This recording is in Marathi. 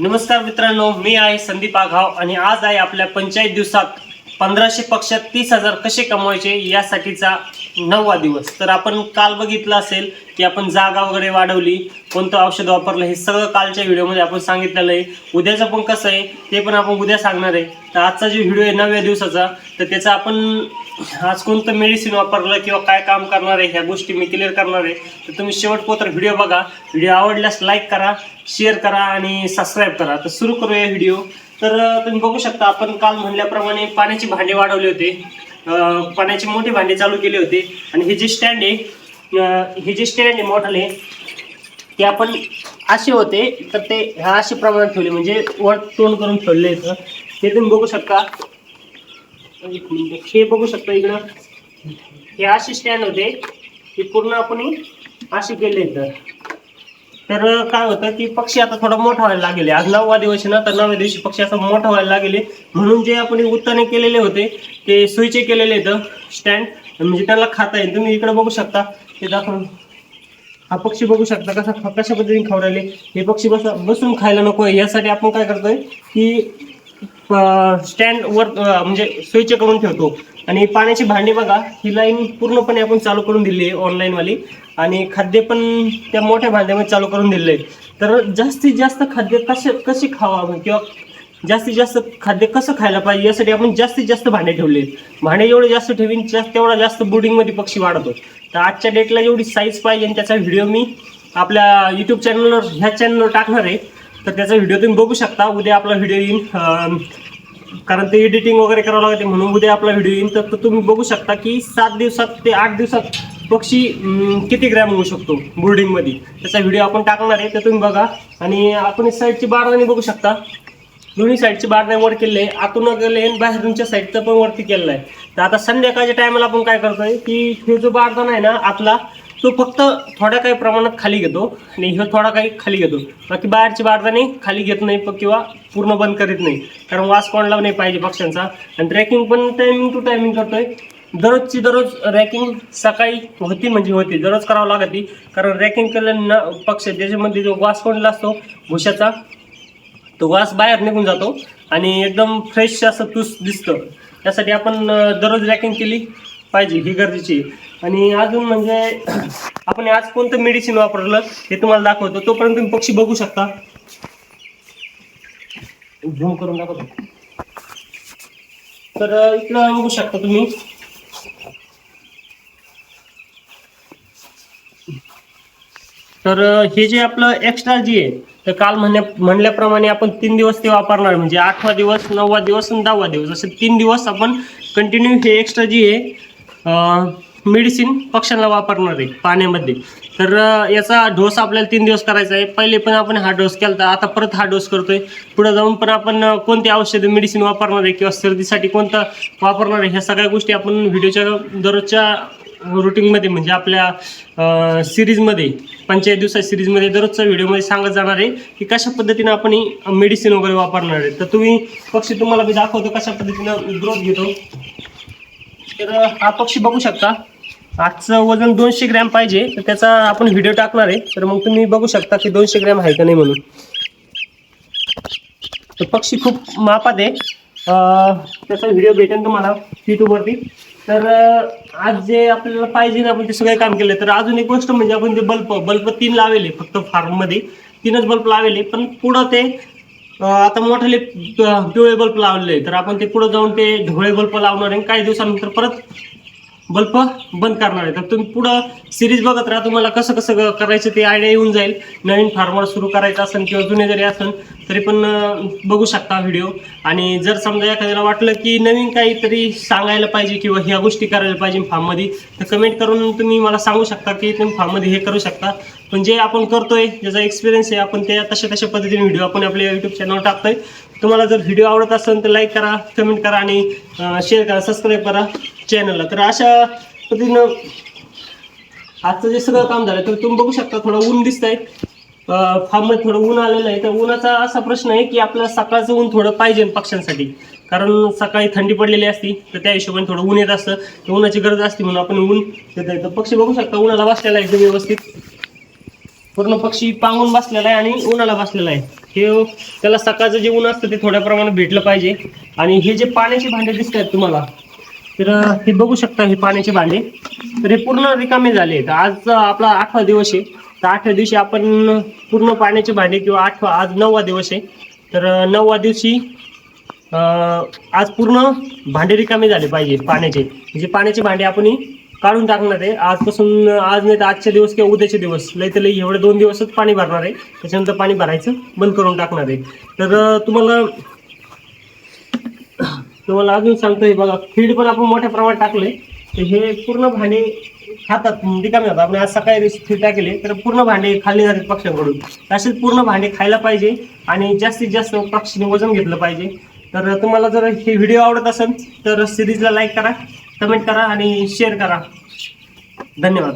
नमस्कार मित्रांनो मी आहे संदीप आघाव आणि आज आहे आपल्या पंचायत दिवसात पंधराशे पक्षात तीस हजार कसे कमवायचे यासाठीचा नववा दिवस. तर आपण काल बघितलं असेल की आपण जागा वगैरे वाढवली कोणतं औषध वापरलं हे सगळं कालच्या व्हिडिओमध्ये आपण सांगितलेलं आहे. उद्याचं पण कसं आहे ते पण आपण उद्या सांगणार आहे. तर आजचा जो व्हिडिओ आहे नवव्या दिवसाचा तर त्याचा आपण आज कोणतं मेडिसिन वापरलं किंवा काय काम करणार आहे ह्या गोष्टी मी क्लिअर करणार आहे. तर तुम्ही शेवटपोत्र व्हिडिओ बघा. व्हिडिओ आवडल्यास लाईक करा शेअर करा आणि सबस्क्राईब करा. तर सुरू करूया व्हिडिओ. तर तुम्ही बघू शकता आपण काल म्हणल्याप्रमाणे पाण्याची भांडे वाढवले होते. पाण्याची मोठी भांडे चालू केले होते. आणि हे जे स्टँड आहे हे जे स्टँड आहे मोठाले ते आपण असे होते तर ते ह्या असे प्रमाणात ठेवले. म्हणजे वर तोंड करून ठेवले इथं. ते तुम्ही बघू शकता. एक मिनिट. हे बघू शकता इकडं. हे असे स्टँड होते ते पूर्ण आपण असे केले तर तर काय होतं की पक्षी आता थोडा मोठा व्हायला लागेल. आज नववा दिवस ना तर नवव्या दिवशी पक्षी असं मोठा व्हायला लागले. म्हणून जे आपण उत्ताने केलेले होते ते सुईचे केलेले आहेत स्टँड म्हणजे त्याला खाता येईल. तुम्ही इकडे बघू शकता. ते दाखवून हा पक्षी बघू शकता कसा कशा पद्धतीने खाऊ राहिले. हे पक्षी बस बसून खायला नको आहे. यासाठी आपण काय करतोय की स्टँड वर म्हणजे स्विच करून ठेवतो. आणि पाण्याची भांडी बघा ही लाईन पूर्णपणे आपण चालू करून दिली आहे ऑनलाईनवाली आणि खाद्य पण त्या मोठ्या भांड्यामध्ये चालू करून दिले आहे. तर जास्तीत जास्त खाद्य कसे कसे खावा किंवा जास्तीत जास्त खाद्य कसं खायला पाहिजे? यासाठी आपण जास्तीत जास्त भांडे ठेवले भांडे जेवढे जास्त ठेवीन जास्त तेवढा जास्त बुडिंगमध्ये पक्षी वाढतो. तर आजच्या डेटला एवढी साईज पाहिजे आणि त्याचा व्हिडिओ मी आपल्या यूट्यूब चॅनलवर ह्या चॅनलवर टाकणार आहे. तर त्याचा व्हिडिओ तुम्ही बघू शकता. उद्या आपला व्हिडिओ येईल कारण ते एडिटिंग वगैरे करावं लागते म्हणून उद्या आपला व्हिडिओ येईल तर तुम्ही बघू शकता की सात दिवसात ते आठ दिवसात पक्षी किती ग्रॅम होऊ शकतो बोर्डिंगमध्ये त्याचा व्हिडिओ आपण टाकणार आहे तर तुम्ही बघा. आणि आपण साईडची बारदाणी बघू शकता. दोन्ही साईडची बारदाणी वर केले आतून गेले आणि बाहेरूनच्या साईडचं पण वरती केलेलं आहे. तर आता संध्याकाळच्या टायमाला आपण काय करतोय की हे जो बारदाना आहे ना आतला तो फक्त थोड्या काही प्रमाणात खाली घेतो आणि ह्यो थोडा काही खाली घेतो. बाकी बाहेरची बारदाणी खाली घेत नाही किंवा पूर्ण बंद करीत नाही. कारण वास कोणला नाही पाहिजे पक्ष्यांचा. आणि ट्रॅकिंग पण टायमिंग टू टायमिंग करतोय. दररोजची दररोज रॅकिंग सकाळी होती म्हणजे होती. दररोज करावं लागते कारण रॅकिंग केल्यानं पक्ष त्याच्यामध्ये जो वास कोणला असतो? भुशाचा तो वास बाहेर निघून जातो आणि एकदम फ्रेश असं तूस दिसतं. त्यासाठी आपण दररोज रॅकिंग केली. पाहिजे ही गरजेची. आणि अजून म्हणजे आपण आज कोणतं मेडिसिन वापरलं हे तुम्हाला दाखवतो. तोपर्यंत तुम्ही पक्षी बघू शकता. झूम करून दाखवतो. तर इकडं बघू शकता तुम्ही. तर हे जे आपलं एक्स्ट्रा जी आहे तर काल म्हणण्या म्हणल्याप्रमाणे आपण तीन दिवस ते वापरणार. म्हणजे आठवा दिवस नववा दिवस आणि दहावा दिवस. असे तीन दिवस आपण कंटिन्यू हे एक्स्ट्रा जी आहे मेडिसिन पक्ष्यांना वापरणार आहे पाण्यामध्ये. तर याचा डोस आपल्याला तीन दिवस करायचा आहे. पहिले पण आपण हा डोस केला होता आता परत हा डोस करतोय. पुढे जाऊन पण आपण कोणते औषध मेडिसिन वापरणार आहे किंवा सर्दीसाठी कोणतं वापरणार आहे ह्या सगळ्या गोष्टी आपण व्हिडिओच्या दररोजच्या रुटीनमध्ये म्हणजे आपल्या सिरीजमध्ये पंचायत दिवसा सिरीजमध्ये दररोजच्या व्हिडिओमध्ये सांगत जाणार आहे की कशा पद्धतीनं आपण मेडिसिन वगैरे वापरणार आहे. तर तुम्ही पक्षी तुम्हाला मी दाखवतो कशा पद्धतीनं ग्रोथ घेतो. तर हा पक्षी बघू शकता. आजचं वजन दोनशे ग्रॅम पाहिजे तर त्याचा आपण व्हिडिओ टाकणार आहे. तर मग तुम्ही बघू शकता की दोनशे ग्रॅम आहे का नाही म्हणून. तर पक्षी खूप मापात आहे. त्याचा व्हिडिओ भेटेल तुम्हाला युट्यूबवरती तर आज जे आपल्याला पाहिजे ना आपण ते सगळे काम केले. तर अजून एक गोष्ट म्हणजे आपण ते बल्ब बल्ब तीन लावेले फक्त फार्ममध्ये तीनच बल्ब लावेले पण पुढं ते आता मोठाले पिवळे बल्ब लावले तर आपण ते पुढं जाऊन ते ढोळे बल्ब लावणार आहे काही दिवसानंतर परत बल्ब बंद करणार आहे. तर तुम्ही पुढं सिरीज बघत राहा तुम्हाला कसं कसं करायचं ते आयडिया येऊन जाईल. नवीन फार्मर सुरू करायचं असेल किंवा जुने जरी असेल तरी पण बघू शकता व्हिडिओ आणि जर समजा एखाद्याला वाटलं की नवीन काहीतरी सांगायला पाहिजे किंवा ह्या गोष्टी करायला पाहिजे फार्ममध्ये तर कमेंट करून तुम्ही मला सांगू शकता की तुम्ही फार्ममध्ये हे करू शकता. पण जे आपण करतोय ज्याचा एक्सपिरियन्स आहे आपण त्या तशा तशा पद्धतीने व्हिडिओ आपण आपल्या यूट्यूब चॅनलवर टाकतोय. तुम्हाला जर व्हिडिओ आवडत असेल तर लाईक करा कमेंट करा आणि शेअर करा सबस्क्राईब करा चॅनलला तर अशा पद्धतीनं आजचं जे सगळं काम झालं तर तुम्ही बघू शकता थोडं ऊन दिसतंय. फार्ममध्ये थोडं ऊन आलेलं आहे. तर उन्हाचा असा प्रश्न आहे की आपल्याला सकाळचं ऊन थोडं पाहिजे पक्ष्यांसाठी. कारण सकाळी थंडी पडलेली असती तर त्या हिशोबाने थोडं ऊन येत असतं. तर उन्हाची गरज असते म्हणून आपण ऊन देत आहे तर पक्षी बघू शकता उन्हाला बसलेला आहे एकदम व्यवस्थित. पूर्ण पक्षी पांगून बसलेला आहे आणि उन्हाला बसलेला आहे. हे हो, त्याला सकाळचं जे ऊन असतं ते थोड्या प्रमाणात भेटलं पाहिजे. आणि हे जे पाण्याचे भांडे दिसत आहेत तुम्हाला तर हे बघू शकता हे पाण्याचे भांडे. तर हे पूर्ण रिकामे झाले आहेत. आज आपला आठवा दिवस आहे. तर आठव्या दिवशी आपण पूर्ण पाण्याचे भांडे किंवा आठवा आज नववा दिवस आहे. तर नववा दिवशी आज पूर्ण भांडे रिकामे झाले पाहिजे पाण्याचे. म्हणजे पाण्याचे भांडे आपण काढून टाकणार आहे. आजपासून आज नाही तर आजचे दिवस किंवा उद्याचे दिवस. लई तर लई एवढे दोन दिवसच पाणी भरणार आहे. त्याच्यानंतर पाणी भरायचं बंद करून टाकणार आहे. तर तुम्हाला तुम्हाला अजून सांगतो हे बघा फीड पण आपण मोठ्या प्रमाणात टाकले तर हे पूर्ण भांडे खातात रिकामे होतात. आपण आज सकाळी फीड टाकले तर पूर्ण भांडे खाल्ले जातात पक्ष्यांकडून. तसेच पूर्ण भांडे खायला पाहिजे आणि जास्तीत जास्त पक्षीने वजन घेतलं पाहिजे. तर तुम्हाला जर हे व्हिडिओ आवडत असेल तर सिरीजला लाईक करा. कमेंट करा आणि शेअर करा. धन्यवाद.